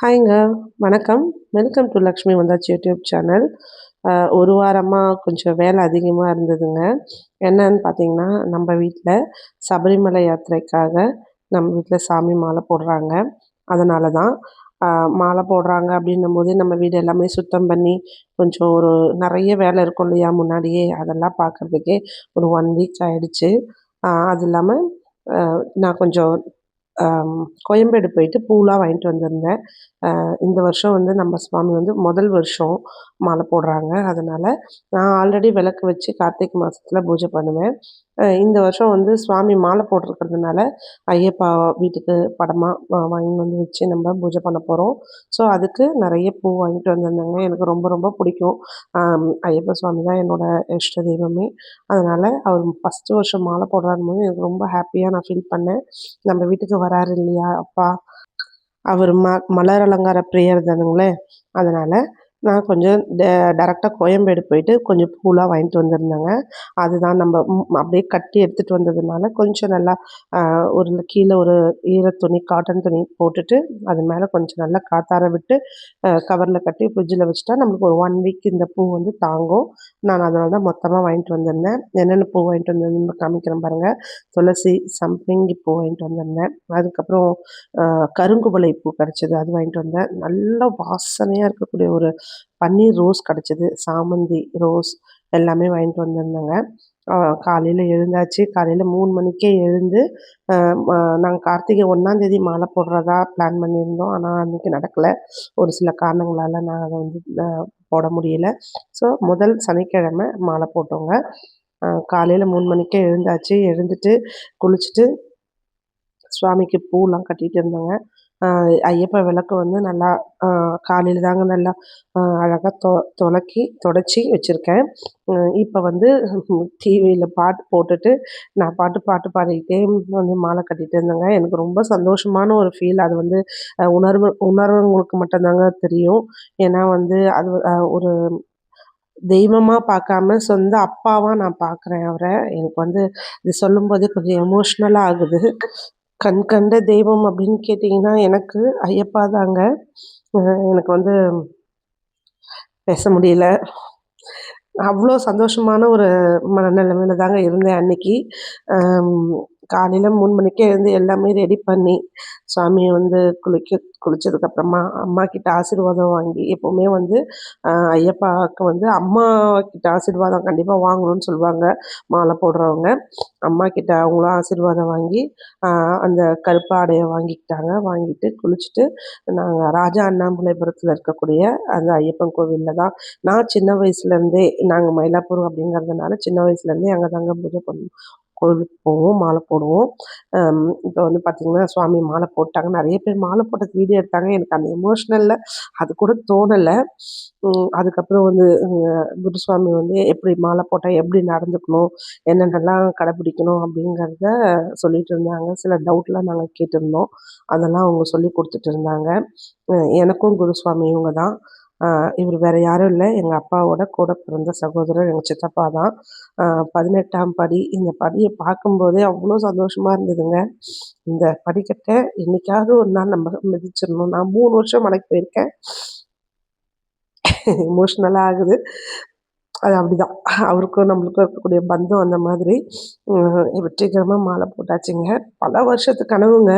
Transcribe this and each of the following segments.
ஹாய்ங்க வணக்கம். Welcome to Lakshmi வந்தாச்சு YouTube channel ஒரு வாரமாக கொஞ்சம் வேலை அதிகமாக இருந்ததுங்க. என்னன்னு பார்த்தீங்கன்னா நம்ம வீட்டில் சபரிமலை யாத்திரைக்காக நம்ம வீட்டில் சாமி மாலை போடுறாங்க. அதனால தான் மாலை போடுறாங்க அப்படின்னும் போது நம்ம வீடு எல்லாமே சுத்தம் பண்ணி கொஞ்சம் ஒரு நிறைய வேலை இருக்கும் இல்லையா முன்னாடியே அதெல்லாம் பார்க்குறதுக்கே ஒரு ஒன் வீக் ஆகிடுச்சு அது இல்லாமல் நான் கொஞ்சம் கோயம்பேடு போயிட்டு பூலாம் வாங்கிட்டு வந்திருந்தேன். இந்த வருஷம் வந்து நம்ம சுவாமி வந்து முதல் வருஷம் மாலை போடுறாங்க. அதனால் நான் ஆல்ரெடி விளக்கு வச்சு கார்த்திகை மாதத்தில் பூஜை பண்ணுவேன். இந்த வருஷம் வந்து சுவாமி மாலை போட்டிருக்கிறதுனால ஐயப்பா வீட்டுக்கு படமாக வாங்கி வந்து வச்சு நம்ம பூஜை பண்ண போகிறோம் ஸோ அதுக்கு நிறைய பூ வாங்கிட்டு வந்திருந்தாங்க. எனக்கு ரொம்ப ரொம்ப பிடிக்கும். ஐயப்ப சுவாமி தான் என்னோடய இஷ்ட தெய்வமே. அதனால் அவர் ஃபஸ்ட்டு வருஷம் மாலை போடுறாருன்னு போது எனக்கு ரொம்ப ஹாப்பியாக நான் ஃபீல் பண்ணேன். நம்ம வீட்டுக்கு வராரு இல்லையா அப்பா? அவர் ம மலர் அலங்கார பிரியர் தானுங்களே. அதனால் நான் கொஞ்சம் டேரெக்டாக கோயம்பேடு போயிட்டு கொஞ்சம் பூலாம் வாங்கிட்டு வந்திருந்தேங்க. அதுதான் நம்ம அப்படியே கட்டி எடுத்துகிட்டு வந்ததுனால கொஞ்சம் நல்லா ஒரு கீழே ஒரு ஈர துணி காட்டன் துணி போட்டுட்டு அது மேலே கொஞ்சம் நல்லா காத்தார விட்டு கவரில் கட்டி ஃப்ரிட்ஜில் வச்சுட்டா நம்மளுக்கு ஒரு ஒன் வீக் இந்த பூ வந்து தாங்கும். நான் அதனால தான் மொத்தமாக வாங்கிட்டு வந்திருந்தேன். என்னென்ன பூ வாங்கிட்டு வந்திருந்தேன் காமிக்கிறேன் பாருங்கள் துளசி சம்பங்கி பூ வாங்கிட்டு வந்திருந்தேன். அதுக்கப்புறம் கருங்குபலை பூ கிடச்சிது அது வாங்கிட்டு வந்தேன். நல்லா வாசனையாக இருக்கக்கூடிய ஒரு பன்னீர் ரோஸ் கிடச்சிது சாமந்தி ரோஸ் எல்லாமே வாங்கிட்டு வந்திருந்தேங்க. காலையில் எழுந்தாச்சு. காலையில் மூணு மணிக்கே எழுந்து நாங்கள் கார்த்திகை ஒன்றாந்தேதி மாலை போடுறதா பிளான் பண்ணியிருந்தோம். ஆனால் அன்றைக்கி நடக்கலை. ஒரு சில காரணங்களால் நாங்கள் அதை வந்து போட முடியல. ஸோ முதல் சனிக்கிழமை மாலை போட்டோங்க. காலையில் மூணு மணிக்கே எழுந்தாச்சு. எழுந்துட்டு குளிச்சுட்டு சுவாமிக்கு பூலாம் கட்டிகிட்டு இருந்தோங்க. ஐயப்ப விளக்கு வந்து நல்லா காலையில் தாங்க நல்லா அழகாக தொ துலக்கி தொடச்சி வச்சுருக்கேன். இப்போ வந்து டிவியில் பாட்டு போட்டுட்டு நான் பாட்டு பாட்டு பாடிக்கிட்டே வந்து மாலை கட்டிகிட்டு இருந்தேங்க. எனக்கு ரொம்ப சந்தோஷமான ஒரு ஃபீல் அது வந்து உணர்வு உணர்வுங்களுக்கு மட்டும்தாங்க தெரியும். ஏன்னா வந்து அது ஒரு தெய்வமாக பார்க்காம சொந்த அப்பாவாக நான் பார்க்குறேன் அவரை. எனக்கு வந்து இது சொல்லும்போதே கொஞ்சம் எமோஷ்னலாக ஆகுது. கண் கண்ட தெய்வம் அப்படின்னு கேட்டிங்கன்னா எனக்கு ஐயப்பா தாங்க. எனக்கு வந்து பேச முடியல. அவ்வளோ சந்தோஷமான ஒரு மனநிலைமையில தாங்க இருந்தேன் அன்னைக்கு. காலையில் மூணு மணிக்கே வந்து எல்லாமே ரெடி பண்ணி சாமியை வந்து குளிக்க குளித்ததுக்கப்புறமா அம்மா கிட்ட ஆசீர்வாதம் வாங்கி எப்போவுமே வந்து ஐயப்பாவுக்கு வந்து அம்மா கிட்ட ஆசீர்வாதம் கண்டிப்பாக வாங்கணும்னு சொல்லுவாங்க மாலை போடுறவங்க. அம்மா கிட்ட அவங்களும் ஆசீர்வாதம் வாங்கி அந்த கருப்பாடையை வாங்கிக்கிட்டாங்க. வாங்கிட்டு குளிச்சுட்டு நாங்கள் ராஜா அண்ணாமலைபுரத்தில் இருக்கக்கூடிய அந்த ஐயப்பன் கோவிலில் தான். நான் சின்ன வயசுலேருந்தே நாங்கள் மயிலாப்பூர் அப்படிங்கிறதுனால சின்ன வயசுலேருந்தே அங்கே தாங்க பூஜை பண்ணுவோம் கோவிலுக்கு போவோம் மாலை போடுவோம். இப்போ வந்து பார்த்திங்கன்னா சுவாமி மாலை போட்டாங்க. நிறைய பேர் மாலை போட்டது வீடியோ எடுத்தாங்க. எனக்கு அந்த எமோஷ்னலில் அது கூட தோணலை. அதுக்கப்புறம் வந்து குருசுவாமி வந்து எப்படி மாலை போட்டால் எப்படி நடந்துக்கணும் என்னென்னலாம் கடைப்பிடிக்கணும் அப்படிங்கிறத சொல்லிட்டு இருந்தாங்க. சில டவுட்லாம் நாங்கள் கேட்டிருந்தோம். அதெல்லாம் அவங்க சொல்லி கொடுத்துட்டு இருந்தாங்க. எனக்கும் குருசுவாமி இவங்க தான். இவர் வேறு யாரும் இல்லை. எங்கள் அப்பாவோட கூட பிறந்த சகோதரர் எங்கள் சித்தப்பா தான். பதினெட்டாம் படி. இந்த படியை பார்க்கும்போதே அவ்வளோ சந்தோஷமாக இருந்ததுங்க. இந்த படிக்கட்டை என்றைக்காவது ஒரு நாள் நம்ம மிதிச்சிடணும். நான் மூணு வருஷம் மலைக்கு போயிருக்கேன். எமோஷ்னலாக ஆகுது. அது அப்படிதான். அவருக்கும் நம்மளுக்கும் இருக்கக்கூடிய பந்தம் அந்த மாதிரி. வெற்றிகரமாக மாலை போட்டாச்சுங்க. பல வருஷத்து கனவுங்க.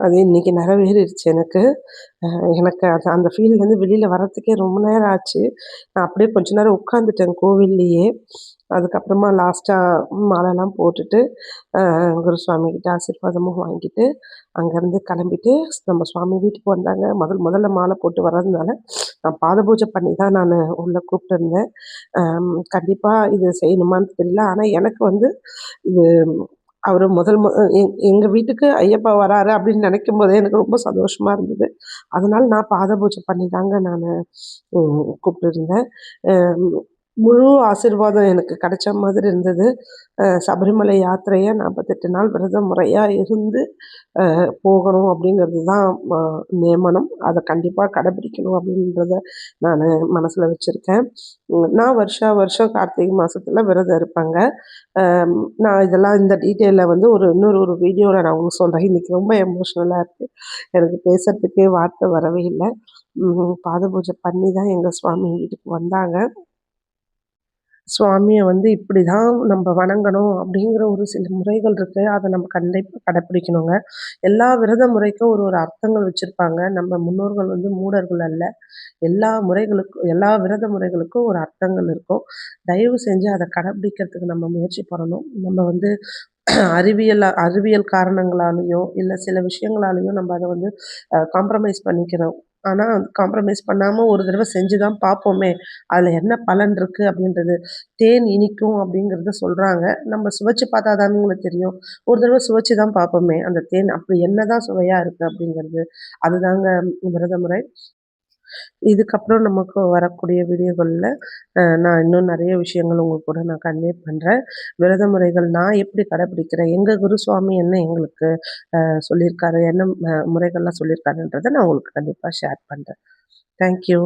அது இன்றைக்கி நிறைவேறிடுச்சு எனக்கு. எனக்கு அது அந்த ஃபீல்லேருந்து வெளியில் வர்றதுக்கே ரொம்ப நேரம் ஆச்சு. நான் அப்படியே கொஞ்ச நேரம் உட்காந்துட்டேன் கோவில்லையே. அதுக்கப்புறமா லாஸ்ட்டாக மாலைலாம் போட்டுட்டு குருசுவாமிக்கிட்ட ஆசீர்வாதமும் வாங்கிட்டு அங்கேருந்து கிளம்பிட்டு நம்ம சுவாமி வீட்டுக்கு வந்தாங்க. முதல் முதல்ல மாலை போட்டு வர்றதுனால நான் பாத பூஜை பண்ணி தான் நான் உள்ளே கூப்பிட்டுருந்தேன். கண்டிப்பாக இது செய்யணுமான்னு தெரியல. ஆனால் எனக்கு வந்து இது அவர் முதல் எங்கள் வீட்டுக்கு ஐயப்பா வராரு அப்படின்னு நினைக்கும் போதே எனக்கு ரொம்ப சந்தோஷமாக இருந்தது. அதனால் நான் பாத பூஜை பண்ணி தாங்க நான் கூப்பிட்டுருந்தேன். முழு ஆசிர்வாதம் எனக்கு கிடைச்ச மாதிரி இருந்தது. சபரிமலை யாத்திரையை நாற்பத்தெட்டு நாள் விரதம் முறையாக இருந்து போகணும் அப்படிங்கிறது தான் நியமனம். அதை கண்டிப்பாக கடைப்பிடிக்கணும் அப்படின்றத நான் மனசில் வச்சுருக்கேன். நான் வருஷா வருஷம் கார்த்திகை மாதத்தில் விரதம் இருப்பேங்க. நான் இதெல்லாம் இந்த டீட்டெயிலில் வந்து ஒரு இன்னொரு ஒரு வீடியோவில் நான் உங்களுக்கு சொல்கிறேன் இன்றைக்கி ரொம்ப எமோஷ்னலாக இருக்குது எனக்கு பேசுகிறதுக்கே வார்த்தை வரவே இல்லை. பாத பூஜை பண்ணி தான் எங்கள் சுவாமி வீட்டுக்கு வந்தாங்க. சுவாமியை வந்து இப்படி தான் நம்ம வணங்கணும் அப்படிங்கிற ஒரு சில முறைகள் இருக்குது அதை நம்ம கண்டிப்பாக கடைப்பிடிக்கணுங்க. எல்லா விரத முறைக்கும் ஒரு ஒரு அர்த்தங்கள் வச்சுருப்பாங்க. நம்ம முன்னோர்கள் வந்து மூடர்கள் அல்ல. எல்லா முறைகளுக்கும் எல்லா விரத முறைகளுக்கும் ஒரு அர்த்தங்கள் இருக்கும். தயவு செஞ்சு அதை கடைப்பிடிக்கிறதுக்கு நம்ம முயற்சி பண்ணணும். நம்ம வந்து அறிவியல் அறிவியல் காரணங்களாலேயோ இல்லை சில விஷயங்களாலேயோ நம்ம அதை வந்து காம்ப்ரமைஸ் பண்ணிக்கிறோம் ஆனால் காம்ப்ரமைஸ் பண்ணாமல் ஒரு தடவை செஞ்சு தான் பார்ப்போமே. அதில் என்ன பலன் இருக்குது அப்படின்றது தேன் இனிக்கும் அப்படிங்கிறத சொல்கிறாங்க நம்ம சுவைச்சு பார்த்தா தானுங்களே தெரியும். ஒரு தடவை சுவைச்சு தான் பார்ப்போமே. அந்த தேன் அப்படி என்ன தான் சுவையாக இருக்குது அப்படிங்கிறது. அதுதாங்க விரத முறை இதுக்கப்புறம் நமக்கு வரக்கூடிய வீடியோகளில் நான் இன்னும் நிறைய விஷயங்கள் உங்கள் கூட நான் கன்வே பண்ணுறேன் விரத முறைகள் நான் எப்படி கடைப்பிடிக்கிறேன் எங்கள் குருசுவாமி என்ன எங்களுக்கு சொல்லியிருக்காரு? என்ன முறைகள்லாம் சொல்லியிருக்காருன்றதை நான் உங்களுக்கு கண்டிப்பாக ஷேர் பண்ணுறேன் தேங்க்யூ